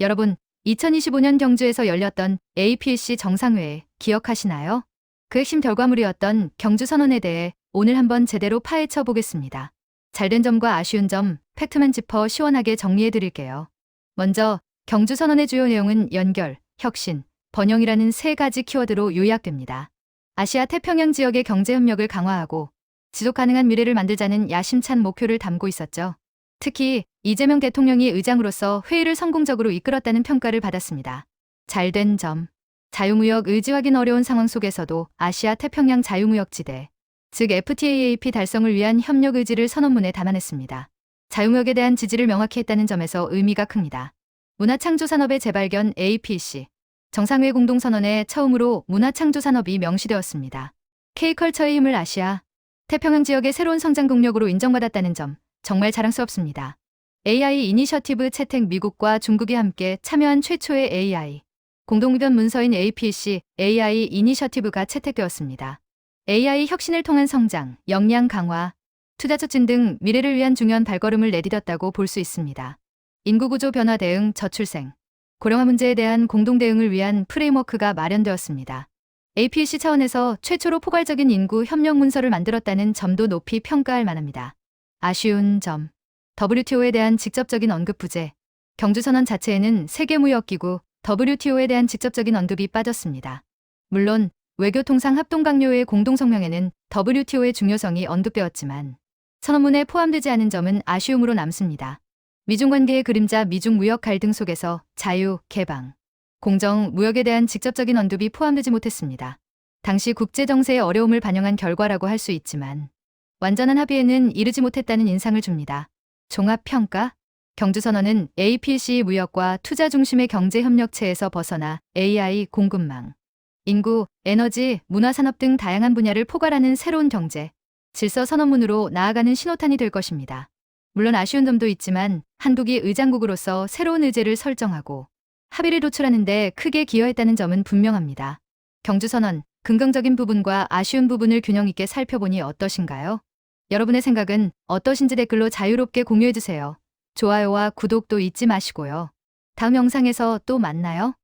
여러분, 2025년 경주에서 열렸던 APC 정상회의 기억하시나요? 그 핵심 결과물이었던 경주 선언에 대해 오늘 한번 제대로 파헤쳐 보겠습니다. 잘된 점과 아쉬운 점, 팩트만 짚어 시원하게 정리해 드릴게요. 먼저, 경주 선언의 주요 내용은 연결, 혁신, 번영이라는 세 가지 키워드로 요약됩니다. 아시아 태평양 지역의 경제 협력을 강화하고 지속 가능한 미래를 만들자는 야심찬 목표를 담고 있었죠. 특히 이재명 대통령이 의장으로서 회의를 성공적으로 이끌었다는 평가를 받았습니다. 잘된 점. 자유무역 의지하긴 어려운 상황 속에서도 아시아 태평양 자유무역지대, 즉 FTAAP 달성을 위한 협력 의지를 선언문에 담아냈습니다. 자유무역에 대한 지지를 명확히 했다는 점에서 의미가 큽니다. 문화창조산업의 재발견 APC, 정상회 공동선언에 처음으로 문화창조산업이 명시되었습니다. K컬처의 힘을 아시아, 태평양 지역의 새로운 성장 동력으로 인정받았다는 점 정말 자랑스럽습니다. AI 이니셔티브 채택 미국과 중국이 함께 참여한 최초의 AI 공동의견 문서인 APC AI 이니셔티브가 채택되었습니다. AI 혁신을 통한 성장, 역량 강화, 투자 촉진 등 미래를 위한 중요한 발걸음을 내디뎠다고 볼 수 있습니다. 인구 구조 변화 대응 저출생, 고령화 문제에 대한 공동 대응을 위한 프레임워크가 마련되었습니다. APC 차원에서 최초로 포괄적인 인구 협력 문서를 만들었다는 점도 높이 평가할 만합니다. 아쉬운 점. WTO에 대한 직접적인 언급 부재. 경주선언 자체에는 세계무역기구 WTO에 대한 직접적인 언급이 빠졌습니다. 물론 외교통상 합동강요의 공동성명에는 WTO의 중요성이 언급되었지만 선언문에 포함되지 않은 점은 아쉬움으로 남습니다. 미중 관계의 그림자 미중 무역 갈등 속에서 자유, 개방, 공정, 무역에 대한 직접적인 언급이 포함되지 못했습니다. 당시 국제 정세의 어려움을 반영한 결과라고 할 수 있지만 완전한 합의에는 이르지 못했다는 인상을 줍니다. 종합평가 경주선언은 APC 무역과 투자 중심의 경제협력체에서 벗어나 AI 공급망, 인구, 에너지, 문화산업 등 다양한 분야를 포괄하는 새로운 경제, 질서 선언문으로 나아가는 신호탄이 될 것입니다. 물론 아쉬운 점도 있지만 한국이 의장국으로서 새로운 의제를 설정하고 합의를 도출하는 데 크게 기여했다는 점은 분명합니다. 경주선언, 긍정적인 부분과 아쉬운 부분을 균형 있게 살펴보니 어떠신가요? 여러분의 생각은 어떠신지 댓글로 자유롭게 공유해주세요. 좋아요와 구독도 잊지 마시고요. 다음 영상에서 또 만나요.